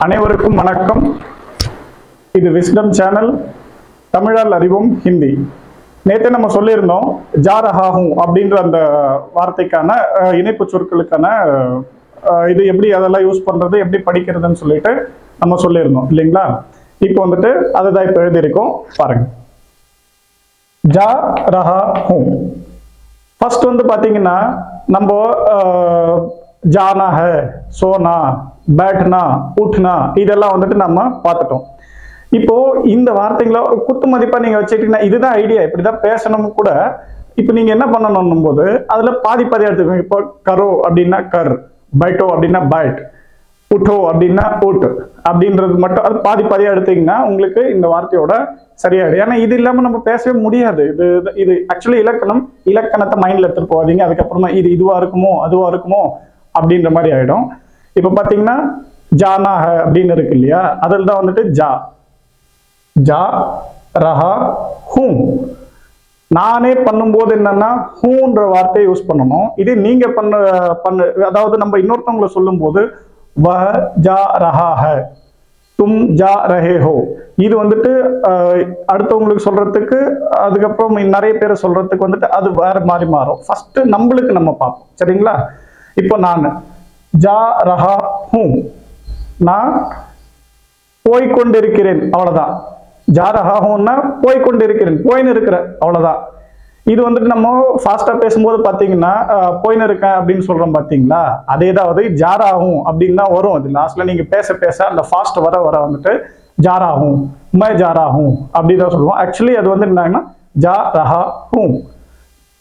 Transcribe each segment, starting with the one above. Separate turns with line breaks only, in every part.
அனைவருக்கும் வணக்கம். இது விஸ்டம் சேனல் தமிழால் அறிவும் ஹிந்தி. நேற்று நம்ம சொல்லியிருந்தோம் ஜாரஹாஹும் அப்படின்ற அந்த வார்த்தைக்கான இணைப்பு சொற்களுக்கான இது எப்படி அதெல்லாம் யூஸ் பண்ணுறது எப்படி படிக்கிறதுன்னு சொல்லிட்டு நம்ம சொல்லியிருந்தோம் இல்லைங்களா? இப்போ வந்துட்டு அதுதான் இப்போ எழுதியிருக்கோம் பாருங்க. ஜா ரஹா ஹூம் ஃபர்ஸ்ட் வந்து பார்த்தீங்கன்னா நம்ம ஜானா சோனா பேட்னா உட்னா இதெல்லாம் வந்துட்டு நம்ம பார்த்துட்டோம் இப்போ இந்த வார்த்தைகளை ஒரு குத்து மதிப்பா நீங்க வச்சுக்கிட்டீங்கன்னா இதுதான் ஐடியா இப்படிதான் பேசணும் கூட இப்போ நீங்க என்ன பண்ணணும் போது அதுல பாதி பாதி எடுத்துக்கோங்க. இப்போ கரோ அப்படின்னா கர் பைட்டோ அப்படின்னா பைட் உட்டோ அப்படின்னா உட் அப்படின்றது மட்டும் அது பாதி பாதியா எடுத்தீங்கன்னா உங்களுக்கு இந்த வார்த்தையோட சரியாயிடும். ஏன்னா இது இல்லாம நம்ம பேசவே முடியாது. இது இது- இது ஆக்சுவலி இலக்கணம் இலக்கணத்தை மைண்ட்ல எடுத்துட்டு போகாதீங்க. அதுக்கப்புறமா இது இதுவா இருக்குமோ அதுவா இருக்குமோ அப்படின்ற மாதிரி ஆயிடும். இப்ப பாத்தீங்கன்னா ஜானாக அப்படின்னு இருக்கு இல்லையா? அதில் தான் வந்துட்டு ஜா. ஜா ரஹா ஹூம். நானே பண்ணும்போது என்னன்னா ஹூன்ற வார்த்தையை யூஸ் பண்ணணும். இது நீங்க பண்ண பண்ண அதாவது நம்ம இன்னொருத்தவங்களை சொல்லும்போது வ ஜா ரஹா ஹ. தும் ஜா ரஹே ஹோ. இது வந்துட்டு அடுத்தவங்களுக்கு சொல்றதுக்கு அதுக்கப்புறம் நிறைய பேரை சொல்றதுக்கு வந்துட்டு அது வேற மாதிரி மாறும். ஃபர்ஸ்ட் நம்மளுக்கு நம்ம பார்ப்போம். சரிங்களா? இப்போ நான் ஜா ரஹா ஹூம் நான் போய்கொண்டிருக்கிறேன் அவ்வளவுதான். ஜாரஹாகும்னா போய்கொண்டிருக்கிறேன் போயின்னு இருக்கிற அவ்வளோதான் இது வந்துட்டு நம்ம ஃபாஸ்ட்டாக பேசும்போது பார்த்தீங்கன்னா போயின்னு இருக்கேன் அப்படின்னு சொல்கிறோம் பார்த்தீங்களா அதே தான் ஜாராகும் அப்படின்னு தான் வரும். அது லாஸ்ட்டில் நீங்கள் பேச பேச அந்த ஃபாஸ்ட் வர வர வந்துட்டு ஜாராகும் மை ஜாராகும் அப்படின்னு தான் சொல்லுவோம். ஆக்சுவலி அது வந்து என்னன்னா ஜா ரஹா ஹூம்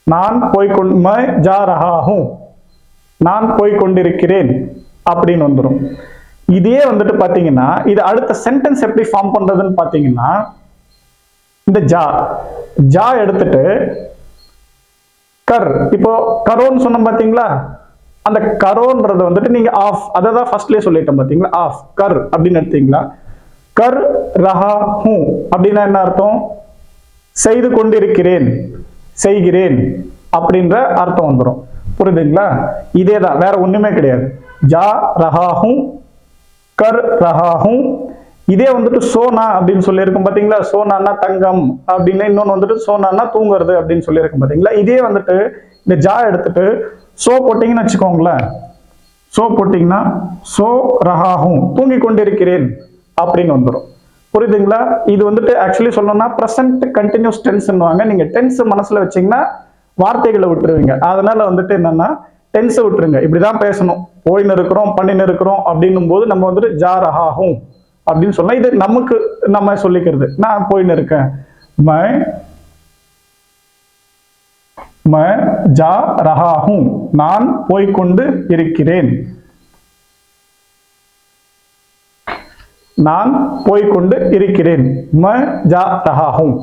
நான் போய்கொண்டு மை ஜா ரஹா ஹூம் நான் போய் கொண்டிருக்கிறேன் அப்படின்னு வந்துடும் இதே வந்துட்டு பாத்தீங்கன்னா இது அடுத்த சென்டென்ஸ் எப்படி ஃபார்ம் பண்றதுன்னு பாத்தீங்கன்னா இந்த ஜா ஜா எடுத்துட்டு கர். இப்போ கரோன்னு சொன்னோம் பாத்தீங்களா? அந்த கரோன்றது வந்துட்டு நீங்க ஆஃப் அதை தான் ஃபர்ஸ்ட்லேயே சொல்லிட்டேன் பாத்தீங்களா? ஆஃப் கர் அப்படின்னு எடுத்தீங்களா? கர் ரஹா ஹூ அப்படின்னா என்ன அர்த்தம்? செய்து கொண்டிருக்கிறேன் செய்கிறேன் அப்படின்ற அர்த்தம் வந்துடும் புரியுதுங்களா? இதே தான் வேற ஒண்ணுமே கிடையாது. ஜா ரஹாஹும் கர் ரஹாஹும் இதே வந்துட்டு சோனா அப்படின்னு சொல்லியிருக்கும் பாத்தீங்களா? சோனான்னா தங்கம் அப்படின்னு இன்னொன்னு வந்துட்டு சோனானா தூங்குறது அப்படின்னு சொல்லியிருக்கும் பாத்தீங்களா? இதே வந்துட்டு இந்த ஜா எடுத்துட்டு சோ போட்டிங்கன்னு வச்சுக்கோங்களேன். சோ போட்டிங்கன்னா சோ ரஹாஹும் தூங்கி கொண்டிருக்கிறேன் அப்படின்னு வந்துடும் புரியுதுங்களா? இது வந்துட்டு ஆக்சுவலி சொல்லணும்னா ப்ரெசன்ட் கண்டினியூஸ் டென்ஸ்ன்னுவாங்க நீங்க டென்ஸ் மனசுல வச்சீங்கன்னா வார்த்தைகளை விட்டுருவீங்க. அதனால வந்துட்டு என்னன்னா டென்ஸை விட்டுருங்க. இப்படிதான் பேசணும். போயின்னு இருக்கிறோம் பண்ணின்னு இருக்கிறோம் அப்படின்னும் போது நம்ம வந்துட்டு ஜா ரஹாஹும் அப்படின்னு சொன்னா இது நமக்கு நம்ம சொல்லிக்கிறது. நான் போயின்னு இருக்கேன். மை மை ஜா ரஹாகும் நான் போய்க்கொண்டு இருக்கிறேன். நான் போய்க்கொண்டு இருக்கிறேன். ம ஜா ரஹாகும்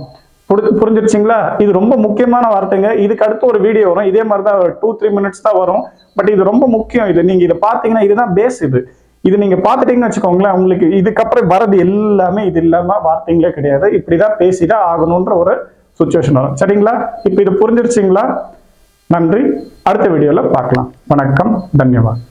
புரிஞ்சிருச்சுங்களா? இது ரொம்ப முக்கியமான வார்த்தைங்க. இதுக்கு அடுத்து ஒரு வீடியோ வரும். இதே மாதிரி தான் டூ த்ரீ மினிட்ஸ் தான் வரும். பட் இது ரொம்ப முக்கியம். இது நீங்க இதை பார்த்தீங்கன்னா இதுதான் பேஸ் இது. இது நீங்க பார்த்துட்டீங்கன்னு வச்சுக்கோங்களேன் உங்களுக்கு இதுக்கப்புறம் வரது எல்லாமே இது இல்லாம வார்த்தைங்களே கிடையாது. இப்படிதான் பேசிதான் ஆகணுன்ற ஒரு சுச்சுவேஷன் வரும். சரிங்களா? இப்போ இது புரிஞ்சிருச்சிங்களா? நன்றி. அடுத்த வீடியோவில் பார்க்கலாம். வணக்கம். தன்யவாத்.